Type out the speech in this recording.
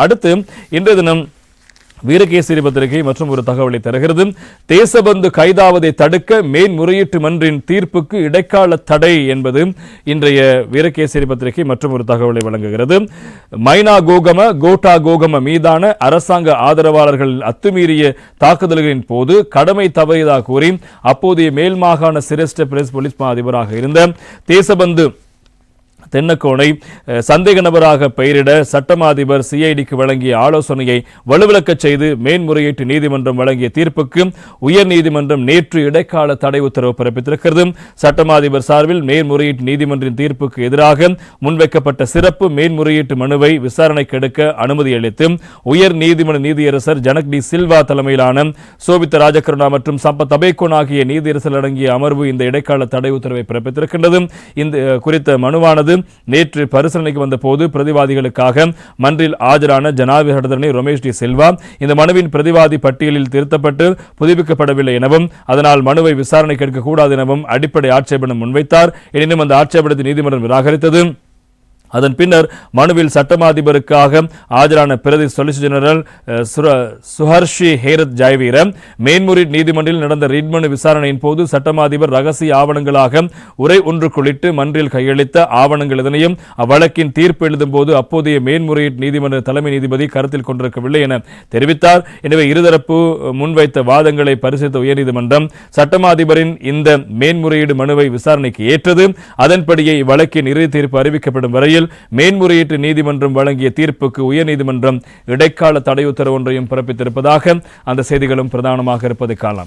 அடுத்து இன்றைய தினம் வீரகேசரி பத்திரிகை மற்றும் ஒரு தகவலை தருகிறது. தேசபந்து கைதாவதை தடுக்க மேன்முறையீட்டு மன்றின் தீர்ப்புக்கு இடைக்கால தடை என்பது இன்றைய வீரகேசரி பத்திரிகை மற்றும் ஒரு தகவலை வழங்குகிறது. மைனா கோகம கோட்டா கோகம மீதான அரசாங்க ஆதரவாளர்கள் அத்துமீறிய தாக்குதல்களின் போது கடமை தவறியதாக கூறி அப்போதைய மேல் மாகாண சிரேஷ்ட பிரஸ் போலீஸ் மா அதிபராக இருந்த தேசபந்து தென்னக்கோனை சந்தேக நபராக பெயரிட சட்டமா அதிபர் சிஐடிக்கு வழங்கிய ஆலோசனையை வலுவிழக்கச் செய்து மேன்முறையீட்டு நீதிமன்றம் வழங்கிய தீர்ப்புக்கு உயர் நீதிமன்றம் நேற்று இடைக்கால தடை உத்தரவு பிறப்பித்திருக்கிறது. சட்டமா அதிபர் சார்பில் மேன்முறையீட்டு நீதிமன்றின் தீர்ப்புக்கு எதிராக முன்வைக்கப்பட்ட சிறப்பு மேன்முறையீட்டு மனுவை விசாரணைக்கு எடுக்க அனுமதி அளித்து உயர் நீதிமன்ற நீதியரசர் ஜனக் டி சில்வா தலைமையிலான சோபித்த ராஜகருணா மற்றும் சம்பத் அபேகோன் ஆகிய நீதியரசர் அடங்கிய அமர்வு இந்த இடைக்கால தடை உத்தரவை பிறப்பித்திருக்கின்றது. இந்த குறித்த மனுவானது நேற்று பரிசீலனைக்கு வந்தபோது பிரதிவாதிகளுக்காக மன்றில் ஆஜரான ஜனாதிபதி ரமேஷ் டி செல்வா இந்த மனுவின் பிரதிவாதி பட்டியலில் திருத்தப்பட்டு புதுப்பிக்கப்படவில்லை எனவும் அதனால் மனுவை விசாரணை கேட்கக்கூடாது எனவும் அடிப்படை ஆட்சேபனம் முன்வைத்தார். எனினும் அந்த ஆட்சேபணத்தை நீதிமன்றம் நிராகரித்தது. அதன் பின்னர் மனுவில் சட்டமாதிபருக்காக ஆஜரான பிரதி சொலிசிட்டர் ஜெனரல் சுஹர்ஷி ஹேரத் ஜாய்வீர மேன்முறையீடு நீதிமன்றில் நடந்த ரிட் மனு விசாரணையின் போது சட்டமாதிபர் ரகசிய ஆவணங்களாக உரை ஒன்றுக்குள்ளிட்டு மன்றில் கையளித்த ஆவணங்கள் இதனையும் அவ்வழக்கின் தீர்ப்பு எழுதும் போது அப்போதைய மேன்முறையீட்டு நீதிமன்ற தலைமை நீதிபதி கருத்தில் கொண்டிருக்கவில்லை என தெரிவித்தார். எனவே இருதரப்பு முன்வைத்த வாதங்களை பரிசீலித்த உயர்நீதிமன்றம் சட்டமாதிபரின் இந்த மேன்முறையீடு மனுவை விசாரணைக்கு ஏற்றது. அதன்படியே இவ்வழக்கின் இறுதி தீர்ப்பு அறிவிக்கப்படும் வரையில் மேன்முறையீட்டு நீதிமன்றம் வழங்கிய தீர்ப்புக்கு உயர்நீதிமன்றம் இடைக்கால தடை உத்தரவு ஒன்றையும் பிறப்பித்திருப்பதாக அந்த செய்திகளும் பிரதானமாக இருப்பதை காணலாம்